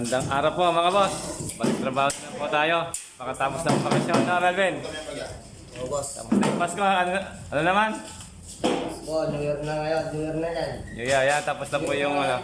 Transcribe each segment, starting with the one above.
Gandang araw po mga boss. Balik trabaho na po tayo. Pakatapos ng bakasyon na Melvin. Oo, boss. Tapos na yung Pasko. Ano, ano naman? Oh, New Year na ngayon. New Year na yan. Yeah, yeah, yeah. Tapos na po yung ano.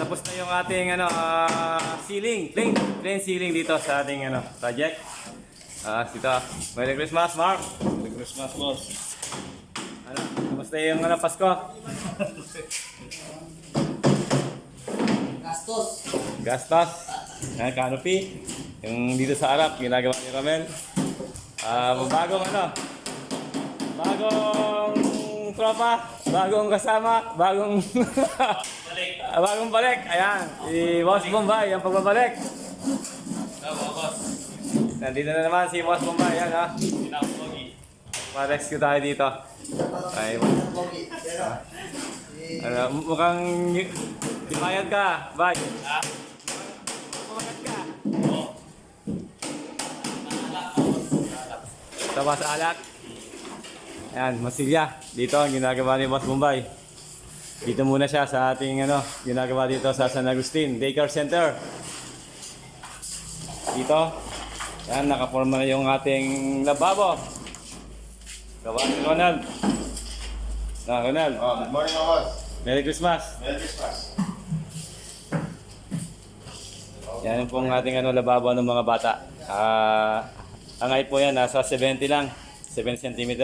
Tapos na yung ating ano, ah, ceiling. Plain, plain ceiling dito sa ating ano, project. Ah, dito. Merry Christmas, Mark. Merry Christmas, boss. Ano, kamusta yung ano, Pasko? Gastos. Gastos. Yan, canopy. Yung dito sa harap, ginagawa ni Ramel. Ah, bagong ano, bagong tropa, bagong kasama, bagong Ah, bagong balik. Ayan, si Boss Bombay, ang pagbabalik. Nandito na naman si Boss Bombay, yan ha. Pa-rescue tayo dito. Ay, si... ano, mukhang Ibayad ka, bye. Ha? Kumagat ka. Tama sa alak. Ayan, masilya. Dito ang ginagawa ni Boss Bombay. Dito muna siya sa ating ano, ginagawa dito sa San Agustin Daycare Center. Dito. Yan, nakaforma na yung ating lababo. Gawa ni Ronald. Na, Ronald. Oh, good morning, boss. Merry Christmas. Merry Christmas. Yan pong ating ano, lababo ng mga bata. Ah, ang height po yan, nasa 70 lang. 7 cm.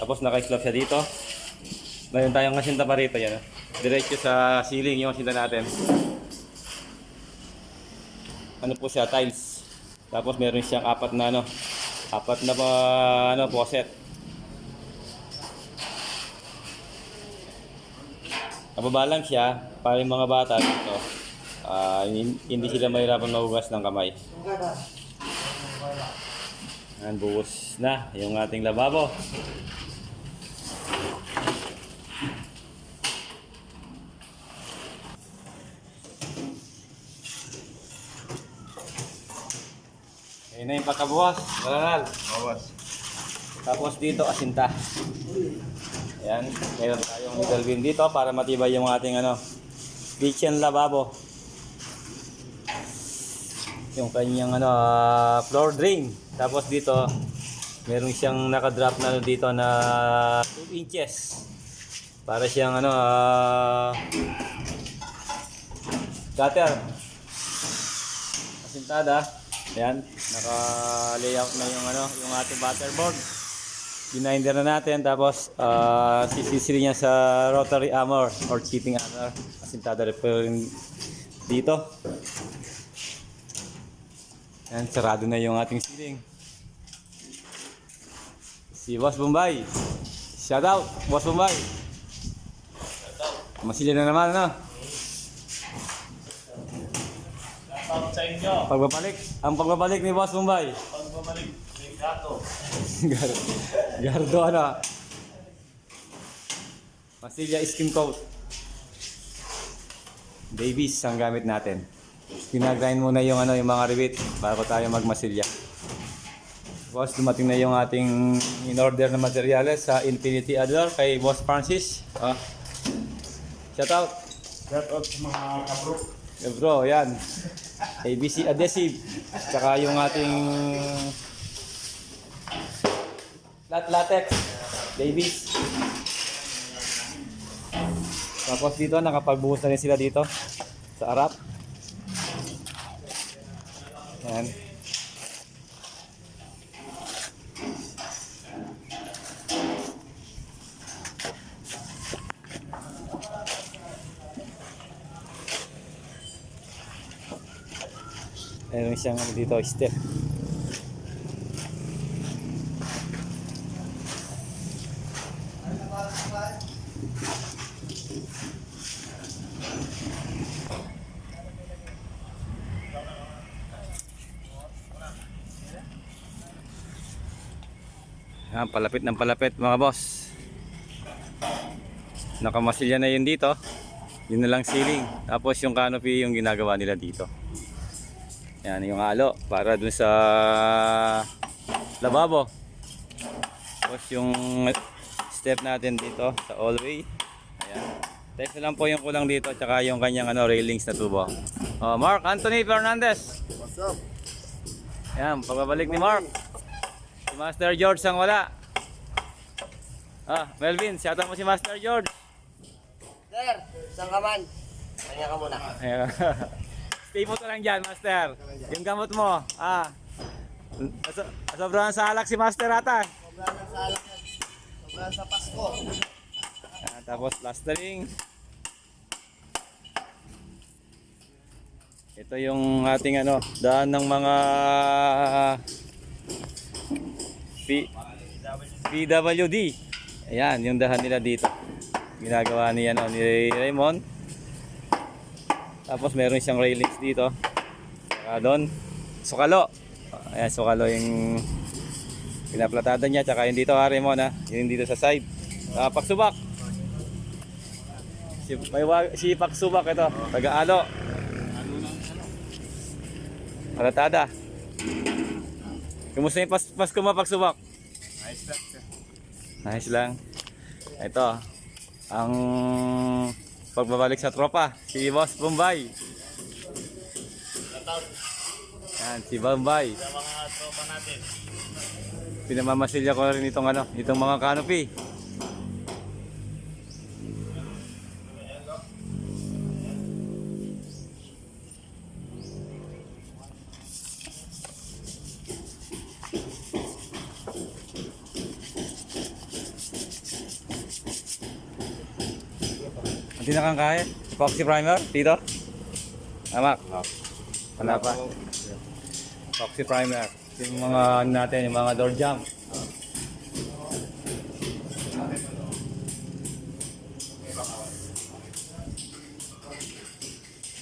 Tapos naka-slope siya dito. Mayroon tayong kasinta pa rito. Yan. Diretso sa ceiling yung kasinta natin. Ano po siya, tiles. Tapos meron siyang apat na ano, apat na pa, ano, faucet. Nababa lang siya para yung mga bata dito. Ah, hin- hindi sila mahirapan mahugas ng kamay. Ayan, buhos na yung ating lababo. Ayun na yung pagkabuhos. Malanal. Mga boss. Tapos dito asinta. Ayan, meron tayong middle bin dito para matibay yung ating ano, kitchen lababo. Yung kanyang ano, ah, floor drain. Tapos dito, meron siyang nakadrop na dito na 2 inches. Para siyang ano, ah, gutter. Asintada. Ayan, naka-layout na yung ano, yung ating butterboard. Gininder na natin tapos uh, sisisili niya sa rotary armor or cheating armor. Asintada rin dito. Ayan, sarado na yung ating ceiling. Si Boss Bombay. Shout out, Boss Bombay. Masili na naman, ano? Shoutout sa inyo. Pagbabalik, ang pagbabalik ni Boss Bombay. Pagbabalik ni Gato. Gar Gardo ano? Pastilya skin coat. Babies ang gamit natin. Pinagrind muna yung ano yung mga ribit bago tayo magmasilya. Boss, dumating na yung ating in-order na materyales sa Infinity Adler kay Boss Francis. Ah. Shout out. Shoutout sa mga kabro. Eh bro, yan. ABC adhesive. Tsaka yung ating lat latex. Babies. Tapos dito, nakapagbuhos na rin sila dito. Sa harap. Yan. Meron siyang ano dito, step. Yan, palapit ng palapit mga boss. Nakamasilya na yun dito. Yun na lang ceiling. Tapos yung canopy yung ginagawa nila dito. Yan yung halo para dun sa lababo. Tapos yung step natin dito sa hallway. Ayan. Test lang po yung kulang dito tsaka yung kanyang ano, railings na tubo. Oh, Mark Anthony Fernandez. What's up? Yan, pagbabalik ni Mark. Si Master George ang wala. Ah, Melvin, shoutout mo si Master George. Sir, saan ka man? Kanya ka muna. Stay po lang dyan, Master. Yung gamot mo. Ah. So, sobrang salak si Master ata. Sobrang ng salak yan. Sobrang sa Pasko. Ah, tapos plastering. Ito yung ating ano, daan ng mga P PWD. Ayan, yung dahan nila dito. Ginagawa ni ano ni Raymond. Tapos meron siyang railings dito. Saka doon, sukalo. Ayan, sukalo yung pinaplatada niya. Tsaka yung dito, ha, Raymond, ha. Yung dito sa side. Ah, pagsubak. Si, may si Paksubak ito, taga-alo. Palatada. Kumusta yung pas Pasko mo, Paksubak? Nice lang. Nice lang. Ito, ang pagbabalik sa tropa, si Boss Bombay. Yan, si Bombay. sa mga tropa natin. Pinamamasilya ko rin itong ano, itong mga canopy. Hindi na kaya? Epoxy primer? Dito? Amak? Wala pa. Epoxy primer. Yung mga ano natin, yung mga door jump.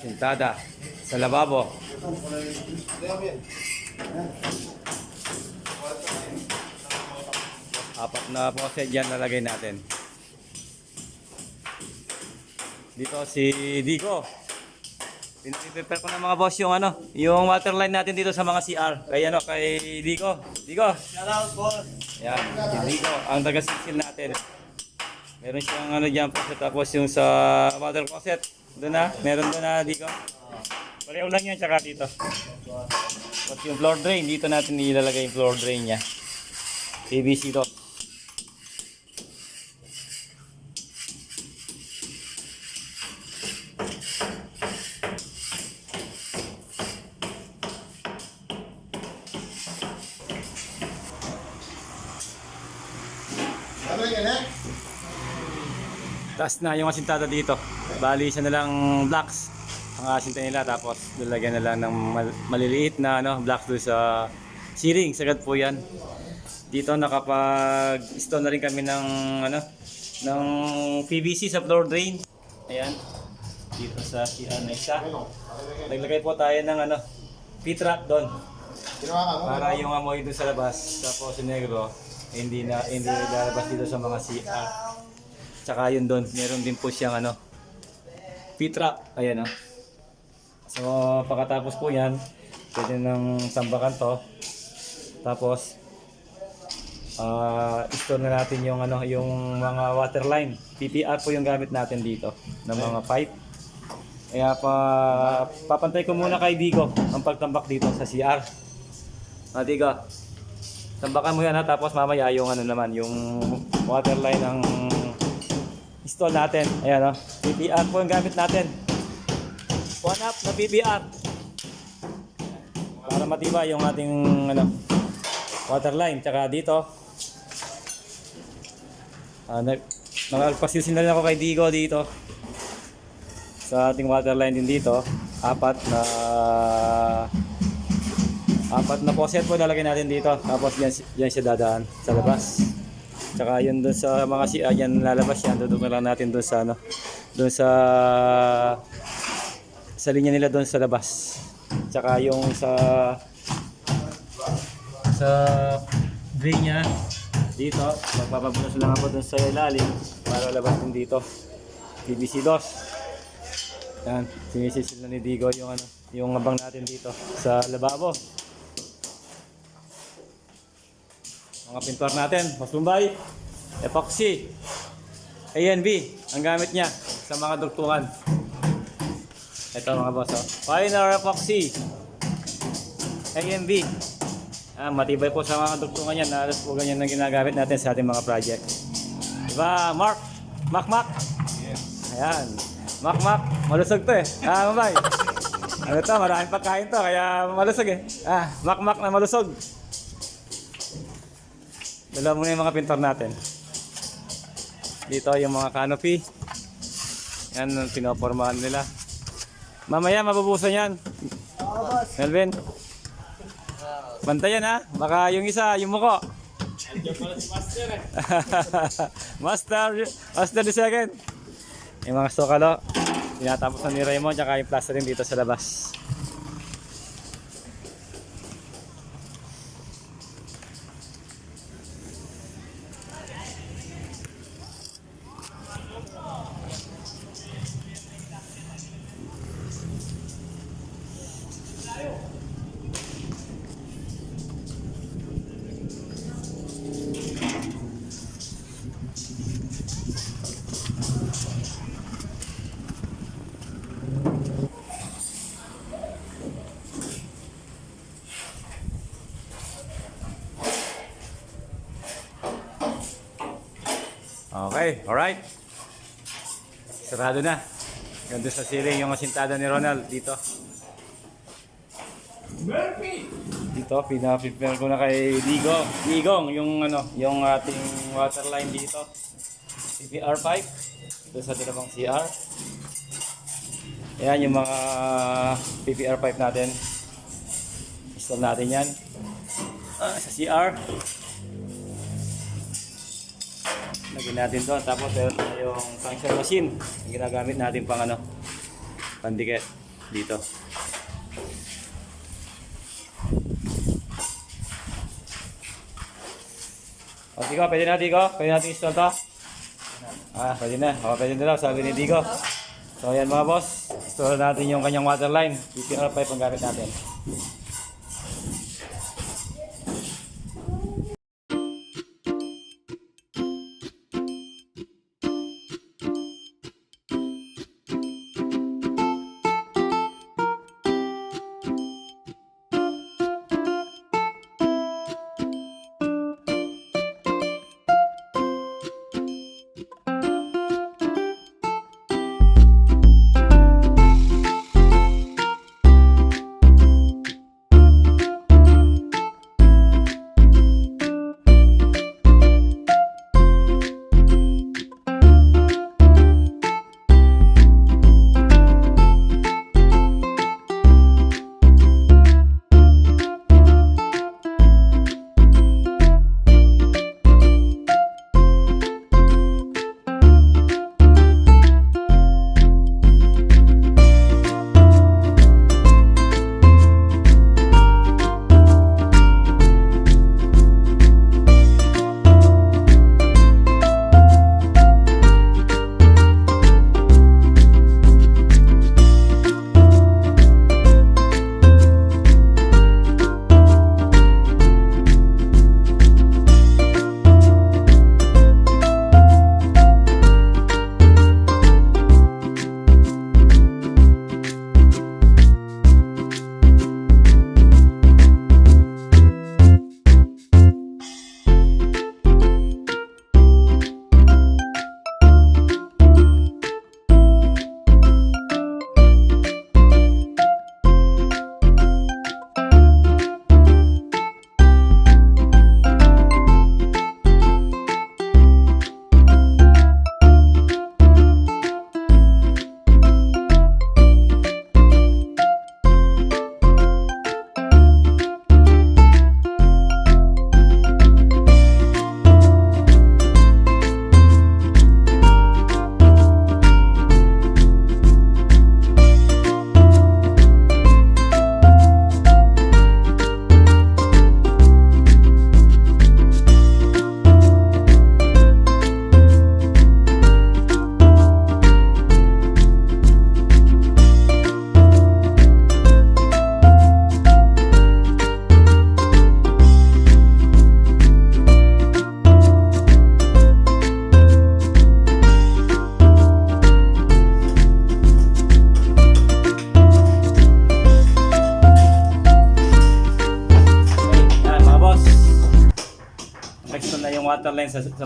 Sintada sa lababo. Apat na poset dyan lalagay natin. Dito si Dico. Piniprepare ko ng mga boss yung ano, yung waterline natin dito sa mga CR. Kay ano, kay Dico. Dico. Shout out, boss. Yan, si Dico, ang taga-sisil natin. Meron siyang ano dyan po tapos yung sa water closet. Doon na, meron doon na Dico. Pareho lang yan tsaka dito. Tapos yung floor drain, dito natin ilalagay yung floor drain niya. PVC to. Taas na yung asintada dito. Bali siya na lang blocks ang asinta nila tapos lalagyan na lang ng mal- maliliit na ano, blocks doon sa ceiling. Sagad po yan. Dito nakapag-install na rin kami ng ano ng PVC sa floor drain. Ayan. Dito sa CR na isa. Naglagay po tayo ng ano P-trap doon. Para yung amoy doon sa labas tapos yung negro hindi na hindi lalabas dito sa mga CR. Tsaka yun doon, meron din po siyang ano, P-trap. Ayan oh. So, pagkatapos po yan, pwede nang sambakan to. Tapos, ah store na natin yung ano, yung mga water line. PPR po yung gamit natin dito ng mga pipe. Kaya pa papantay ko muna kay Digo ang pagtambak dito sa CR. Ah, Digo. Tambakan mo yan ha, tapos mamaya yung ano naman, yung water line ng install natin. Ayan o. PPR po yung gamit natin. One up na PPR. Para matibay yung ating ano, water line. Tsaka dito. Uh, nag, nakapagpasilsin na rin ako kay Digo dito. Sa ating water line din dito. Apat na apat na poset po nalagay natin dito. Tapos yan, yan siya dadaan sa labas. Tsaka yun doon sa mga si ah, yan lalabas yan. Doon lang natin doon sa ano. Doon sa sa linya nila doon sa labas. Tsaka yung sa sa drain niya dito, magpapabunas lang ako doon sa ilalim para labas din dito. PVC dos. Yan, sinisisil na ni Digo yung ano, yung abang natin dito sa lababo. Mga pintor natin, Mas Bombay, epoxy, ANB, ang gamit niya. sa mga dugtungan. Ito mga boss. Oh. Pioneer Epoxy. AMB. Ah, matibay po sa mga dugtungan yan. Halos po ganyan ang ginagamit natin sa ating mga project. Diba, Mark? Mac Mac? Ayan. Mac Mac. Malusog to eh. Ah, mabay. Ano to, maraming pagkain to, kaya malusog eh. Ah, Mac Mac na malusog. Dala muna yung mga pintor natin. Dito yung mga canopy. Yan ang pinopormahan nila. Mamaya mabubusan yan. Oo, boss. Melvin. Bantayan ha. Baka yung isa, yung muko. Master, Master the second. Yung mga sokalo. Tinatapos na ni Raymond tsaka yung plastering dito sa labas. Okay, alright. Sarado na. Ganda sa ceiling yung asintada ni Ronald dito. Dito, pina-prepare ko na kay Digo. Digong, yung ano, yung ating water line dito. CPR pipe. Dito sa dalawang CR. Ayan yung mga PPR pipe natin. Install natin yan. Ah, sa CR. Lagyan natin to. Tapos meron tayong function machine. Yung ginagamit natin pang ano, pandikit dito. O, Digo, pwede na, Digo? Pwede natin install to? Ah, pwede na. O, pwede na sabi ni Digo. So, ayan mga boss. Install natin yung kanyang water line. PPR pipe ang gamit natin.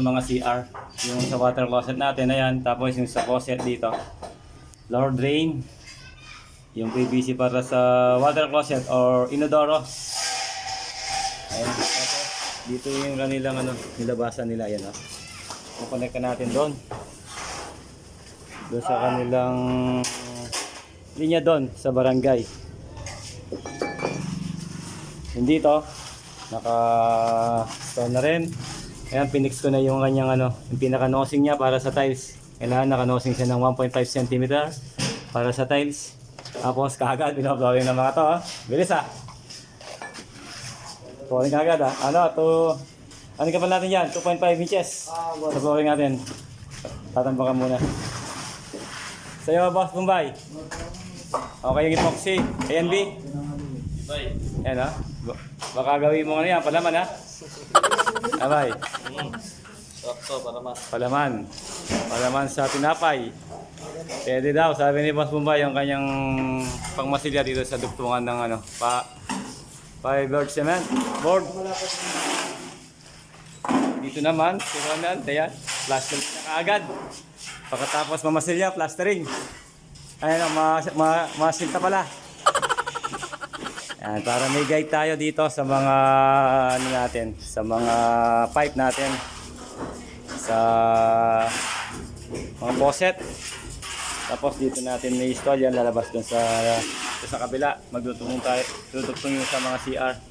Sa mga CR. Yung sa water closet natin, ayan. Tapos yung sa closet dito. Lower drain. Yung PVC para sa water closet or inodoro. Ayan. Dito yung kanilang ano, nilabasan nila. Ayan o. Kukonect ka natin doon. Doon sa kanilang linya doon sa barangay. Hindi to. Naka-stone na rin. Ayan, pinix ko na yung kanyang ano, yung pinaka-nosing niya para sa tiles. Kailangan naka-nosing siya ng 1.5 cm para sa tiles. Tapos kagad, binoflooring ng mga to. Ha? Bilis ah. Flooring kagad ah. Ano, to... Ano ka pa natin yan? 2.5 inches. Sa flooring natin. Tatambakan muna. Sa'yo, Boss Bombay. Okay yung epoxy. ANB. Bye. Yan ha. Ba- Baka gawin mo ano yan, palaman ha. Abay, Sakto para mas. palaman. Palaman sa tinapay. Pwede daw, sabi ni Boss Bombay, yung kanyang pangmasilya dito sa dugtungan ng ano, pa fiber cement board. Dito naman, siranan, ayan, plastering na kaagad. Pagkatapos mamasilya, plastering. Ayan, ma, ma, masinta pala. Yan, para may guide tayo dito sa mga ano natin, sa mga pipe natin. Sa mga faucet. Tapos dito natin may install yan, lalabas dun sa, sa kabila. Magdutungin tayo, tutugtong yung sa mga CR.